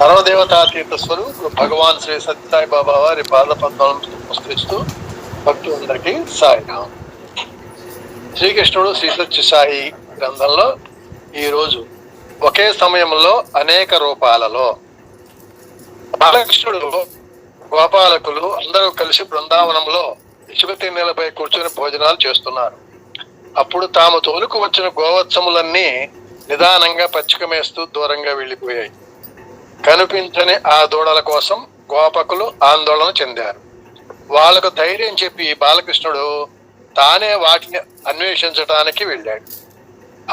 సర్వదేవతాతీత స్వరూపుడు భగవాన్ శ్రీ సత్యసాయి బాబా వారి పాద పద్మాలను నమస్కరిస్తూ భక్తులందరికీ సాయిరాం శ్రీకృష్ణుడు శ్రీ సత్య సాయి గ్రంథంలో ఈరోజు ఒకే సమయంలో అనేక రూపాలలో బాలకృష్ణుడు గోపాలకులు అందరూ కలిసి బృందావనంలో ఇసుకతి నేలపై కూర్చొని భోజనాలు చేస్తున్నారు. అప్పుడు తాము తోలుకు వచ్చిన గోవత్సములన్నీ నిదానంగా పచ్చికమేస్తూ దూరంగా వెళ్ళిపోయాయి. కనిపించని ఆ దూడల కోసం గోపకులు ఆందోళన చెందారు. వాళ్ళకు ధైర్యం చెప్పి బాలకృష్ణుడు తానే వాటిని అన్వేషించటానికి వెళ్ళాడు.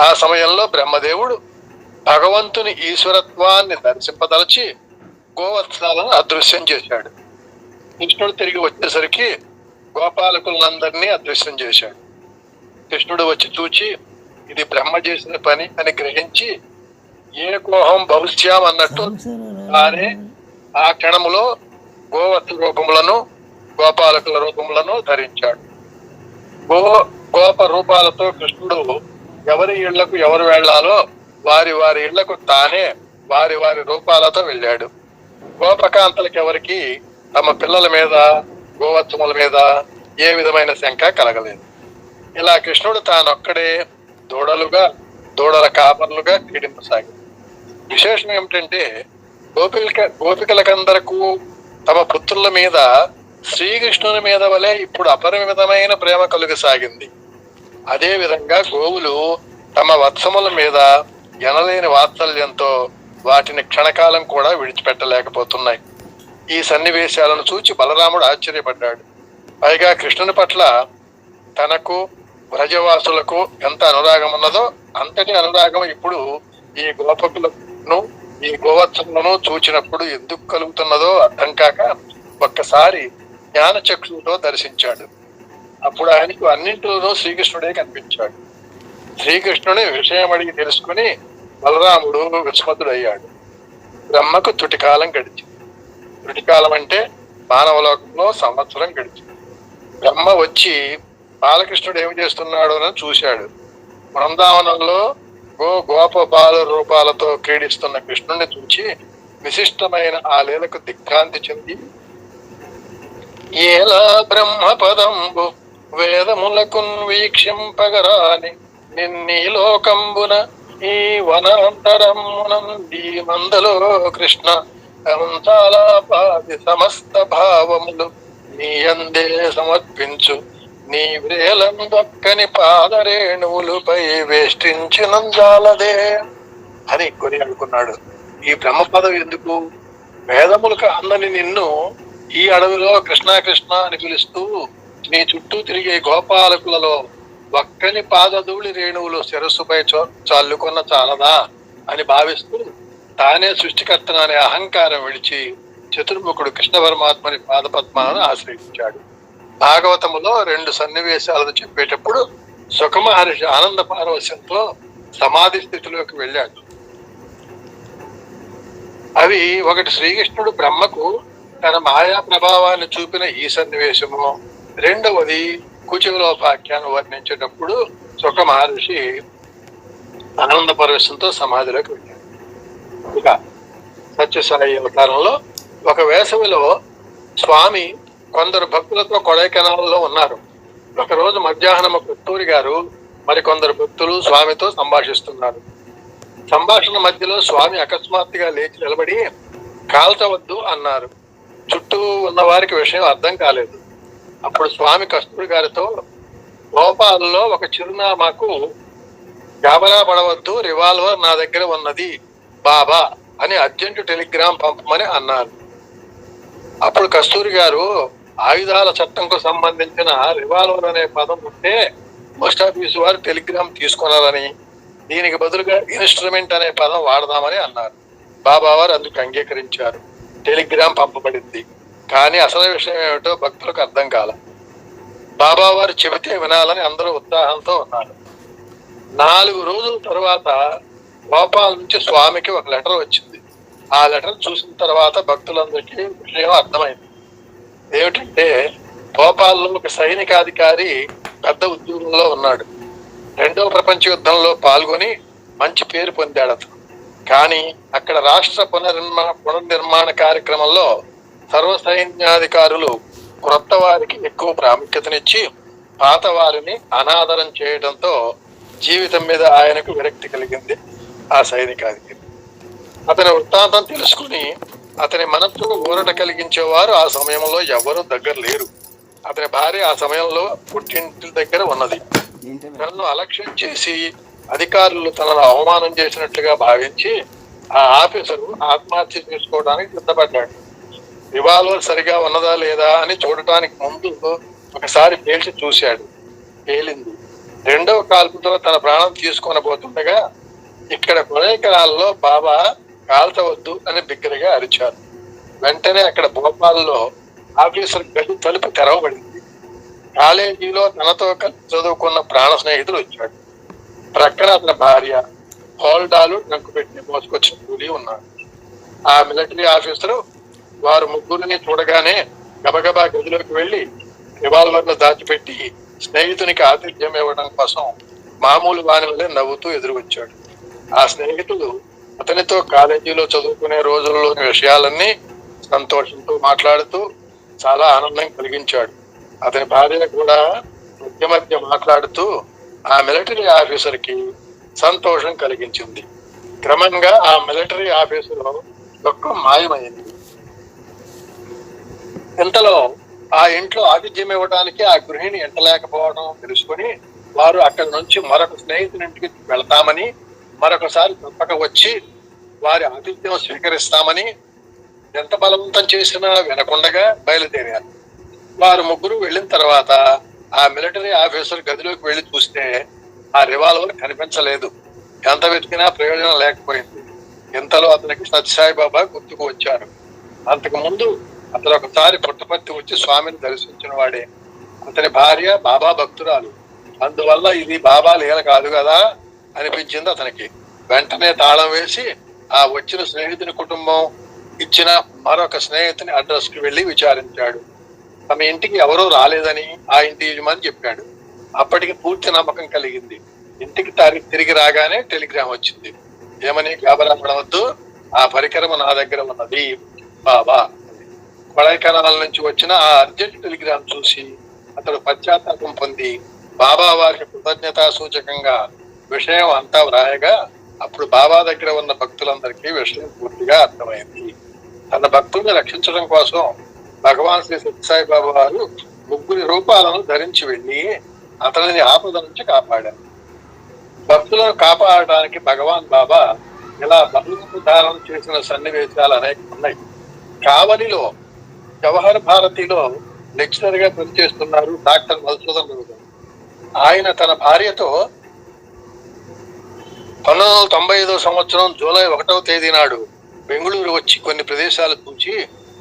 ఆ సమయంలో బ్రహ్మదేవుడు భగవంతుని ఈశ్వరత్వాన్ని దర్శింపదలచి గోవత్సాలను అదృశ్యం చేశాడు. కృష్ణుడు తిరిగి వచ్చేసరికి గోపాలకులందరినీ అదృశ్యం చేశాడు. కృష్ణుడు వచ్చి చూచి ఇది బ్రహ్మ చేసిన పని అని గ్రహించి ఏ కోహం భవిష్యాం అన్నట్టు కానీ ఆ క్షణములో గోవత్స రూపములను గోపాలకుల రూపములను ధరించాడు. గో గోప రూపాలతో కృష్ణుడు ఎవరి ఇళ్ళకు ఎవరు వెళ్ళాలో వారి వారి ఇళ్ళకు తానే వారి వారి రూపాలతో వెళ్ళాడు. గోపకాంతలకు ఎవరికి తమ పిల్లల మీద గోవత్సముల మీద ఏ విధమైన శంక కలగలేదు. ఇలా కృష్ణుడు తానొక్కడే దూడలుగా దూడల కాపర్లుగా క్రీడింపసాగాడు. విశేషం ఏమిటంటే గోపిక గోపికలకందరకు తమ పుత్రుల మీద శ్రీకృష్ణుని మీద వలె ఇప్పుడు అపరిమితమైన ప్రేమ కలుగసాగింది. అదే విధంగా గోవులు తమ వత్సముల మీద ఎనలేని వాత్సల్యంతో వాటిని క్షణకాలం కూడా విడిచిపెట్టలేకపోతున్నాయి. ఈ సన్నివేశాలను చూచి బలరాముడు ఆశ్చర్యపడ్డాడు. పైగా కృష్ణుని పట్ల తనకు వ్రజవాసులకు ఎంత అనురాగం ఉన్నదో అంతటి అనురాగం ఇప్పుడు ఈ ను ఈ గోవత్సములను చూచినప్పుడు ఎందుకు కలుగుతున్నదో అర్థం కాక ఒక్కసారి జ్ఞానచక్షులతో దర్శించాడు. అప్పుడు ఆయనకు అన్నింటిలోనూ శ్రీకృష్ణుడే కనిపించాడు. శ్రీకృష్ణుని విషయం అడిగి తెలుసుకుని బలరాముడు విస్మతుడయ్యాడు. బ్రహ్మకు తుటికాలం గడిచింది. తుటికాలం అంటే మానవలోకంలో సంవత్సరం గడిచింది. బ్రహ్మ వచ్చి బాలకృష్ణుడు ఏమి చేస్తున్నాడు అని చూశాడు. బృందావనంలో గో గోపబాల రూపాలతో క్రీడిస్తున్న కృష్ణుడిని చూచి విశిష్టమైన ఆ లీలకు దిగ్భ్రాంతి చెంది ఏలా బ్రహ్మ పదంబు వేదములకు వీక్షింపగరాని నిన్నీ లోకంబున ఈ వనాంతరమునంది మందలో కృష్ణ అంతాలాపాది సమస్త భావములు నీ అందే సమర్పించు. నీ వ్రేలం దక్కని పాదరేణువులపై వేష్టించినంజాలదే అని కొని అనుకున్నాడు. ఈ బ్రహ్మపదం ఎందుకు? వేదములకు అందని నిన్ను ఈ అడవిలో కృష్ణ కృష్ణ అని పిలుస్తూ నీ చుట్టూ తిరిగే గోపాలకులలో ఒక్కని పాదధూళి రేణువులు శిరస్సుపై చో- చల్లుకున్న చాలదా? అని భావిస్తూ తానే సృష్టికర్తన అనే అహంకారం విడిచి చతుర్ముఖుడు కృష్ణ పరమాత్మని పాదపద్మాలను ఆశ్రయించాడు. భాగవతములో రెండు సన్నివేశాలను చెప్పేటప్పుడు సుఖమహర్షి ఆనంద పారవశ్యంతో సమాధి స్థితిలోకి వెళ్ళాడు. అవి ఒకటి శ్రీకృష్ణుడు బ్రహ్మకు తన మాయా ప్రభావాన్ని చూపిన ఈ సన్నివేశము. రెండవది కుచిలోపాఖ్యాన్ని వర్ణించేటప్పుడు సుఖ మహర్షి ఆనంద పరవశంతో సమాధిలోకి వెళ్ళాడు. ఇక సత్యసాయి అవతారంలో ఒక వేసవిలో స్వామి కొందరు భక్తులతో కొడైకెనాల్లో ఉన్నారు. ఒకరోజు మధ్యాహ్నం కస్తూరి గారు మరికొందరు భక్తులు స్వామితో సంభాషిస్తున్నారు. సంభాషణ మధ్యలో స్వామి అకస్మాత్తుగా లేచి నిలబడి కాల్చవద్దు అన్నారు. చుట్టూ ఉన్న వారికి విషయం అర్థం కాలేదు. అప్పుడు స్వామి కస్తూరి గారితో లోపాలలో ఒక చిరునామాకు గాబరా పడవద్దు రివాల్వర్ నా దగ్గర ఉన్నది బాబా అని అర్జెంటు టెలిగ్రామ్ పంపమని అన్నారు. అప్పుడు కస్తూరి గారు ఆయుధాల చట్టంకు సంబంధించిన రివాల్వర్ అనే పదం ఉంటే పోస్ట్ ఆఫీస్ వారు టెలిగ్రామ్ తీసుకున్నారని దీనికి బదులుగా ఇన్స్ట్రుమెంట్ అనే పదం వాడదామని అన్నారు. బాబా వారు అందుకు అంగీకరించారు. టెలిగ్రామ్ పంపబడింది. కానీ అసలు విషయం ఏమిటో భక్తులకు అర్థం కాల. బాబా వారు చెబితే వినాలని అందరూ ఉత్సాహంతో ఉన్నారు. నాలుగు రోజుల తర్వాత గోపాల్ నుంచి స్వామికి ఒక లెటర్ వచ్చింది. ఆ లెటర్ చూసిన తర్వాత భక్తులందరికీ విషయం అర్థమైంది. ఏమిటంటే భోపాల్లో ఒక సైనికాధికారి పెద్ద ఉద్యోగంలో ఉన్నాడు. రెండవ ప్రపంచ యుద్ధంలో పాల్గొని మంచి పేరు పొందాడు అతను కానీ అక్కడ రాష్ట్ర పునర్నిర్మాణ పునర్నిర్మాణ కార్యక్రమంలో సర్వ సైన్యాధికారులు క్రొత్త వారికి ఎక్కువ ప్రాముఖ్యతనిచ్చి పాత వారిని అనాదరం చేయడంతో జీవితం మీద ఆయనకు విరక్తి కలిగింది ఆ సైనికాధికారి. అతని వృత్తాంతం తెలుసుకుని అతని మనస్సుకు ఊరట కలిగించేవారు ఆ సమయంలో ఎవరు దగ్గర లేరు. అతని భార్య ఆ సమయంలో పుట్టింటి దగ్గర ఉన్నది. తనను అలక్ష్యం చేసి అధికారులు తనను అవమానం చేసినట్లుగా భావించి ఆ ఆఫీసరు ఆత్మహత్య చేసుకోవడానికి సిద్ధపడ్డాడు. రివాల్వర్ సరిగా ఉన్నదా లేదా అని చూడటానికి ముందు ఒకసారి పేల్చి చూశాడు. పేలింది రెండవ కాల్పుతో తన ప్రాణం తీసుకొని పోతుండగా ఇక్కడ కొడైకెనాల్లో బాబా కాల్చవద్దు అని బిగ్గరగా అరిచారు. వెంటనే అక్కడ భోపాల్లో ఆఫీసర్ గది తలుపు తెరవబడింది. కాలేజీలో తనతో కలిసి చదువుకున్న ప్రాణ స్నేహితుడు వచ్చాడు. ప్రక్కన అతని భార్య హోల్డాలు నాకు పెట్టి మోసుకొచ్చిన కూలి ఉన్నాడు. ఆ మిలిటరీ ఆఫీసరు వారు ముగ్గురిని చూడగానే గబగబా గదిలోకి వెళ్ళి రివాల్వర్ను దాచిపెట్టి స్నేహితునికి ఆతిథ్యం ఇవ్వడం కోసం మామూలు వాని వల్లే నవ్వుతూ ఎదురు వచ్చాడు. ఆ స్నేహితుడు అతనితో కాలేజీలో చదువుకునే రోజుల్లోని విషయాలన్నీ సంతోషంతో మాట్లాడుతూ చాలా ఆనందం కలిగించాడు. అతని భార్య కూడా మధ్య మధ్య మాట్లాడుతూ ఆ మిలిటరీ ఆఫీసర్కి సంతోషం కలిగించింది. క్రమంగా ఆ మిలిటరీ ఆఫీసులో దుఃఖం మాయమైంది. ఇంతలో ఆ ఇంట్లో ఆతిథ్యం ఇవ్వడానికి ఆ గృహిణి ఎంటలేకపోవడం తెలుసుకొని వారు అక్కడి నుంచి మరొక స్నేహితునింటికి వెళ్తామని మరొకసారి తప్పక వచ్చి వారి ఆతిథ్యం స్వీకరిస్తామని ఎంత బలవంతం చేసినా వినకుండగా బయలుదేరారు. వారు ముగ్గురు వెళ్ళిన తర్వాత ఆ మిలిటరీ ఆఫీసర్ గదిలోకి వెళ్ళి చూస్తే ఆ రివాల్వర్ కనిపించలేదు. ఎంత వెతికినా ప్రయోజనం లేకపోయింది. ఇంతలో అతనికి సత్యసాయి బాబా గుర్తుకు వచ్చారు. అంతకు ముందు అతను ఒకసారి పుట్టపర్తి వచ్చి స్వామిని దర్శించిన వాడే. అతని భార్య బాబా భక్తురాలు. అందువల్ల ఇది బాబా లీల కాదు కదా? అనిపించింది అతనికి. వెంటనే తాళం వేసి ఆ వచ్చిన స్నేహితుని కుటుంబం ఇచ్చిన మరొక స్నేహితుని అడ్రస్కి విచారించాడు. తమ ఇంటికి ఎవరూ రాలేదని ఆ ఇంటి యజమాని చెప్పాడు. అప్పటికి పూర్తి నమ్మకం కలిగింది. ఇంటికి తారి తిరిగి రాగానే టెలిగ్రామ్ వచ్చింది. ఏమని గాబరా పడవద్దు ఆ పరికరం నా దగ్గర ఉన్నది. బాబా కొడైకెనాల్ నుంచి వచ్చిన ఆ అర్జెంట్ టెలిగ్రామ్ చూసి అతడు పశ్చాత్తాపం పొంది బాబా వారికి కృతజ్ఞతా సూచకంగా విషయం అంతా వ్రాయగా అప్పుడు బాబా దగ్గర ఉన్న భక్తులందరికీ విషయం పూర్తిగా అర్థమైంది. తన భక్తుల్ని రక్షించడం కోసం భగవాన్ శ్రీ సత్యసాయి బాబా వారు ముగ్గురి రూపాలను ధరించి వెళ్ళి అతనిని ఆపద నుంచి కాపాడారు. భక్తులను కాపాడడానికి భగవాన్ బాబా ఇలా బహుమతి ధారణ చేసిన సన్నివేశాలు అనేక ఉన్నాయి. కావలిలో జవహర్ భారతిలో లెక్చరర్గా పనిచేస్తున్నారు డాక్టర్ మధుసూదన్ గారు. ఆయన తన భార్యతో పంతొమ్మిది వందల తొంభై ఐదో సంవత్సరం జూలై ఒకటవ తేదీ నాడు బెంగళూరు వచ్చి కొన్ని ప్రదేశాలు చూచి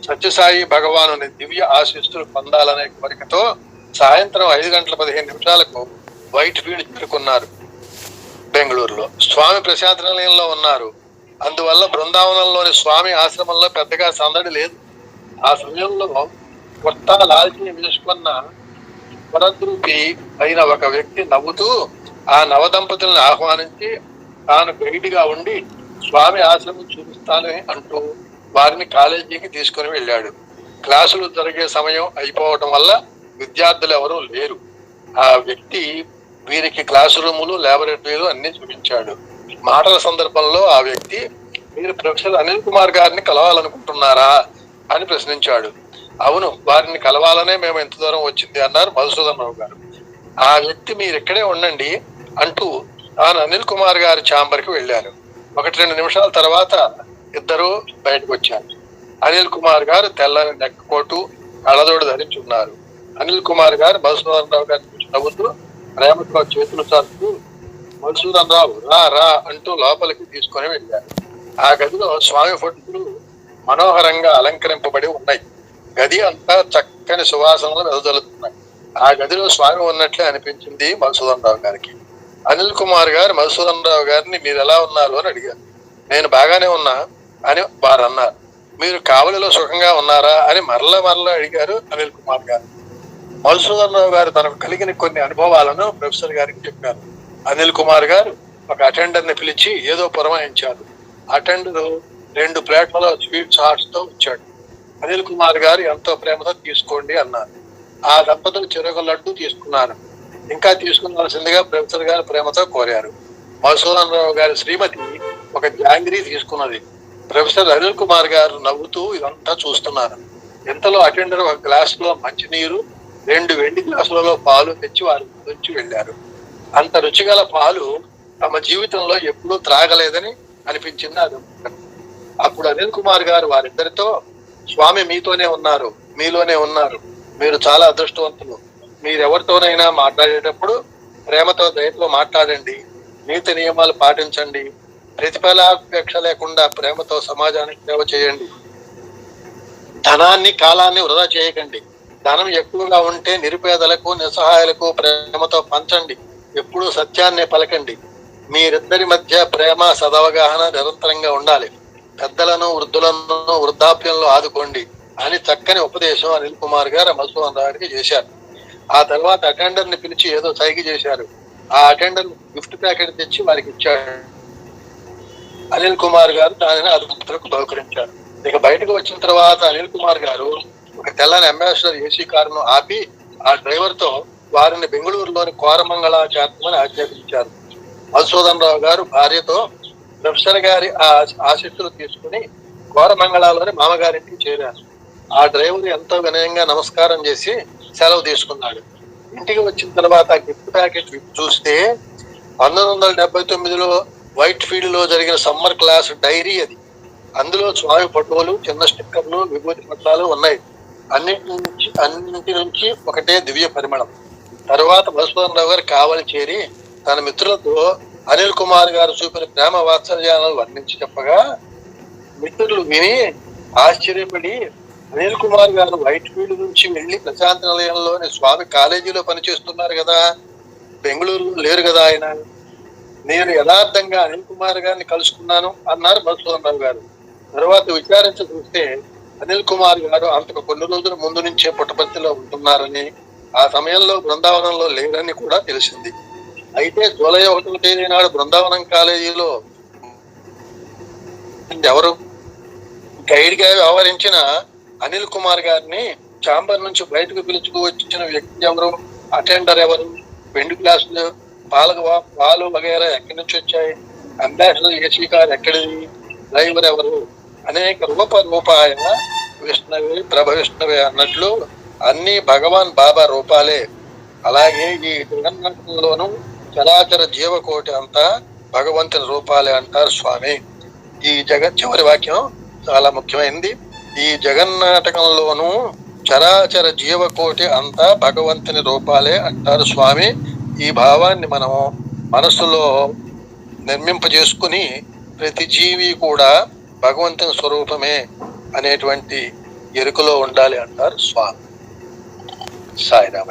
సత్యసాయి భగవాను దివ్య ఆశీస్సులు పొందాలనే కోరికతో సాయంత్రం ఐదు గంటల పదిహేను నిమిషాలకు వైట్ ఫీల్డ్ చేరుకున్నారు బెంగళూరులో. స్వామి ప్రశాంత నిలయంలో ఉన్నారు. అందువల్ల బృందావనంలోని స్వామి ఆశ్రమంలో పెద్దగా సందడి లేదు. ఆ సమయంలో కొత్త లాల్చీ వేసుకున్న వరద్రూపి అయిన ఒక వ్యక్తి నవ్వుతూ ఆ నవదంపతులను ఆహ్వానించి తాను గైడ్గా ఉండి స్వామి ఆశ్రమం చూపిస్తానని అంటూ వారిని కాలేజీకి తీసుకుని వెళ్ళాడు. క్లాసులు జరిగే సమయం అయిపోవటం వల్ల విద్యార్థులు ఎవరూ లేరు. ఆ వ్యక్తి వీరికి క్లాస్ రూములు ల్యాబొరేటరీలు అన్ని చూపించాడు. మాటల సందర్భంలో ఆ వ్యక్తి మీరు ప్రొఫెసర్ అనిల్ కుమార్ గారిని కలవాలనుకుంటున్నారా? అని ప్రశ్నించాడు. అవును వారిని కలవాలనే మేము ఎంత దూరం వచ్చింది? అన్నారు మధుసూదన్ రావు గారు. ఆ వ్యక్తి మీరు ఇక్కడే ఉండండి అంటూ తాను అనిల్ కుమార్ గారి ఛాంబర్కి వెళ్ళారు ఒకటి రెండు నిమిషాల తర్వాత ఇద్దరు బయటకు వచ్చారు. అనిల్ కుమార్ గారు తెల్లని నెక్క కోటు కళ్ళదోడు ధరించి ఉన్నారు. అనిల్ కుమార్ గారు మధుసూదన్ రావు గారి చూసి నవ్వుతూ ప్రేమతో చేతులు చాలుతూ మధుసూదన్ రావు రా రా అంటూ లోపలికి తీసుకొని వెళ్ళారు. ఆ గదిలో స్వామి ఫోటోలు మనోహరంగా అలంకరింపబడి ఉన్నాయి. గది అంతా చక్కని సువాసనలు వెదజల్లుతున్నాయి. ఆ గదిలో స్వామి ఉన్నట్లే అనిపించింది మధుసూదన్ రావు గారికి. అనిల్ కుమార్ గారు మధుసూదన్ రావు గారిని మీరు ఎలా ఉన్నారు అని అడిగారు. నేను బాగానే ఉన్నా అని వారు అన్నారు. మీరు కావలిలో సుఖంగా ఉన్నారా అని మరల మరల అడిగారు అనిల్ కుమార్ గారు. మధుసూదన్ రావు గారు తనకు కలిగిన కొన్ని అనుభవాలను ప్రొఫెసర్ గారికి చెప్పారు. అనిల్ కుమార్ గారు ఒక అటెండర్ని పిలిచి ఏదో పురమాయించారు. అటెండర్ రెండు ప్లేట్లలో స్వీట్స్ హాట్స్తో వచ్చాడు అనిల్ కుమార్ గారు ఎంతో ప్రేమతో తీసుకోండి అన్నారు. ఆ దంపతులు చెరుకు లడ్డు తీసుకున్నారు. ఇంకా తీసుకున్నాల్సిందిగా ప్రొఫెసర్ గారు ప్రేమతో కోరారు. మధుసూదన్ రావు గారి శ్రీమతి ఒక జాంగ్రీ తీసుకున్నది. ప్రొఫెసర్ అనిల్ కుమార్ గారు నవ్వుతూ ఇదంతా చూస్తున్నారు. ఇంతలో అటెండర్ ఒక గ్లాసులో మంచినీరు రెండు వెండి గ్లాసులలో పాలు తెచ్చి వారి నుంచి వెళ్ళారు. అంత రుచిగల పాలు తమ జీవితంలో ఎప్పుడూ త్రాగలేదని అనిపించింది అది అప్పుడు అనిల్ కుమార్ గారు వారిద్దరితో స్వామి మీతోనే ఉన్నారు మీలోనే ఉన్నారు మీరు చాలా అదృష్టవంతులు మీరు ఎవరితోనైనా మాట్లాడేటప్పుడు ప్రేమతో దయతో మాట్లాడండి. నీతి నియమాలు పాటించండి. ప్రతిఫలాపేక్ష లేకుండా ప్రేమతో సమాజానికి సేవ చేయండి. ధనాన్ని కాలాన్ని వృధా చేయకండి. ధనం ఎక్కువగా ఉంటే నిరుపేదలకు నిస్సహాయాలకు ప్రేమతో పంచండి. ఎప్పుడూ సత్యాన్నే పలకండి. మీరిద్దరి మధ్య ప్రేమ సదవగాహన నిరంతరంగా ఉండాలి. పెద్దలను వృద్ధులను వృద్ధాప్యంలో ఆదుకోండి. అని చక్కని ఉపదేశం అనిల్ కుమార్ గారు మధుసూదన్ గారికి చేశారు. ఆ తర్వాత అటెండర్ని పిలిచి ఏదో సైకి చేశారు. ఆ అటెండర్ గిఫ్ట్ ప్యాకెట్ తెచ్చి వారికి ఇచ్చాడు. అనిల్ కుమార్ గారు దానిని అధికారులకు బహుకరించారు. ఇక బయటకు వచ్చిన తర్వాత అనిల్ కుమార్ గారు ఒక తెల్లని అంబాసిడర్ ఏసీ కారును ఆపి ఆ డ్రైవర్తో వారిని బెంగళూరులోని కోరమంగళ చేర్చమని ఆజ్ఞాపించారు. మధుసూదన్ రావు గారు భార్యతో ప్రొఫెసర్ గారి ఆ తీసుకుని కోరమంగళాలోని మామగారింటికి చేరారు. ఆ డ్రైవర్ ఎంతో వినయంగా నమస్కారం చేసి సెలవు తీసుకున్నాడు. ఇంటికి వచ్చిన తర్వాత ఆ గిఫ్ట్ ప్యాకెట్ చూస్తే పంతొమ్మిది వందల డెబ్బై తొమ్మిదిలో వైట్ ఫీల్డ్లో జరిగిన సమ్మర్ క్లాస్ డైరీ అది. అందులో స్వామి ఫోటోలు చిన్న స్టిక్కర్లు విభూతి పట్టాలు ఉన్నాయి. అన్నిటి నుంచి అన్నింటి నుంచి ఒకటే దివ్య పరిమళం. తర్వాత మధుసూదన్ రావు గారు కావలి చేరి తన మిత్రులతో అనిల్ కుమార్ గారు చూపిన ప్రేమ వాత్సల్యాలను వర్ణించి చెప్పగా మిత్రులు విని ఆశ్చర్యపడి అనిల్ కుమార్ గారు వైట్ ఫీల్డ్ నుంచి వెళ్ళి ప్రశాంత నిలయంలోని స్వామి కాలేజీలో పనిచేస్తున్నారు కదా. బెంగళూరులో లేరు కదా ఆయన. నేను యథార్థంగా అనిల్ కుమార్ గారిని కలుసుకున్నాను అన్నారు మధుసూదన్ గారు. తర్వాత విచారించి చూస్తే అనిల్ కుమార్ గారు అంతకు కొన్ని రోజుల ముందు నుంచే పుట్టపర్తిలో ఉంటున్నారని ఆ సమయంలో బృందావనంలో లేరని కూడా తెలిసింది. అయితే జూలై ఒకటో తేదీ నాడు బృందావనం కాలేజీలో ఎవరు? గైడ్గా వ్యవహరించిన అనిల్ కుమార్ గారిని చాంబర్ నుంచి బయటకు పిలుచుకు వచ్చిన వ్యక్తి ఎవరు? అటెండర్ ఎవరు? వెండి గ్లాసులు పాలకు పాలు వగైరా ఎక్కడి నుంచి వచ్చాయి? అంబాసిడర్ ఏసీ కార్ ఎక్కడిది డ్రైవర్ ఎవరు? అనేక రూప రూపాయ విష్ణవి ప్రభ విష్ణవి అన్నట్లు అన్ని భగవాన్ బాబా రూపాలే. అలాగే ఈ జగన్నాటకంలోను చరాచర జీవకోటి అంతా భగవంతుని రూపాలే అంటారు స్వామి. ఈ జగత్ చివరి వాక్యం చాలా ముఖ్యమైనది ఈ జగన్నాటకంలోనూ చరాచర జీవకోటి అంతా భగవంతుని రూపాలే అంటారు స్వామి. ఈ భావాన్ని మనం మనసులో నిర్మింపజేసుకుని ప్రతి జీవి కూడా భగవంతుని స్వరూపమే అనేటువంటి ఎరుకలో ఉండాలి అంటారు స్వామి. సాయిరామ